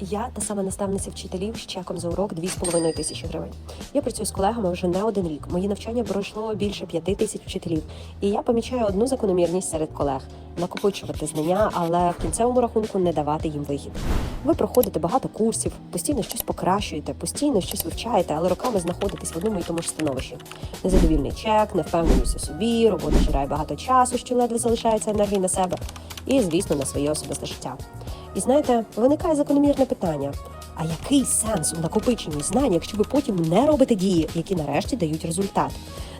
Я та сама наставниця вчителів з чеком за урок 2,5 тисячі гривень. Я працюю з колегами вже не один рік. Мої навчання пройшло більше 5 тисяч вчителів. І я помічаю одну закономірність серед колег: накопичувати знання, але в кінцевому рахунку не давати їм вихід. Ви проходите багато курсів, постійно щось покращуєте, постійно щось вивчаєте, але роками знаходитесь в одному і тому ж становищі. Незадовільний чек, невпевненість у собі, робота жирає багато часу, що ледве залишається енергії на себе, і, звісно, на своє особисте життя. І знаєте, виникає закономірне питання: а який сенс у накопиченні знань, якщо ви потім не робите дії, які нарешті дають результат?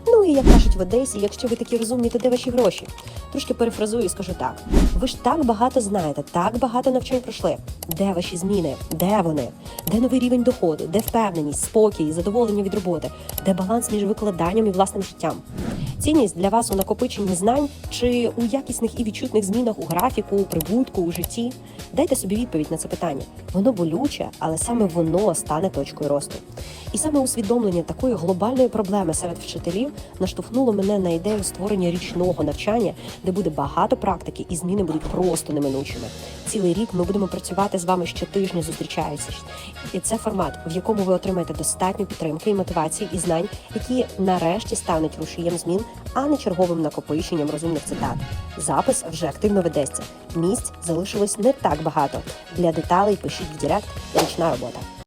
Ну і як кажуть в Одесі, якщо ви такі розумні, то де ваші гроші? Трошки перефразую і скажу так: ви ж так багато знаєте, так багато навчань пройшли. Де ваші зміни? Де вони? Де новий рівень доходу? Де впевненість, спокій, задоволення від роботи? Де баланс між викладанням і власним життям? Цінність для вас у накопиченні знань чи у якісних і відчутних змінах у графіку, у прибутку, у житті? Дайте собі відповідь на це питання. Воно болюче, але саме воно стане точкою росту. І саме усвідомлення такої глобальної проблеми серед вчителів наштовхнуло мене на ідею створення річного навчання, де буде багато практики, і зміни будуть просто неминучими. Цілий рік ми будемо працювати з вами щотижня, зустрічаючись. І це формат, в якому ви отримаєте достатньо підтримки і мотивації і знань, які нарешті стануть рушієм змін, а не черговим накопиченням розумних цитат. Запис вже активно ведеться. Місць залишилось не так багато. Для деталей пишіть в Директ річна робота.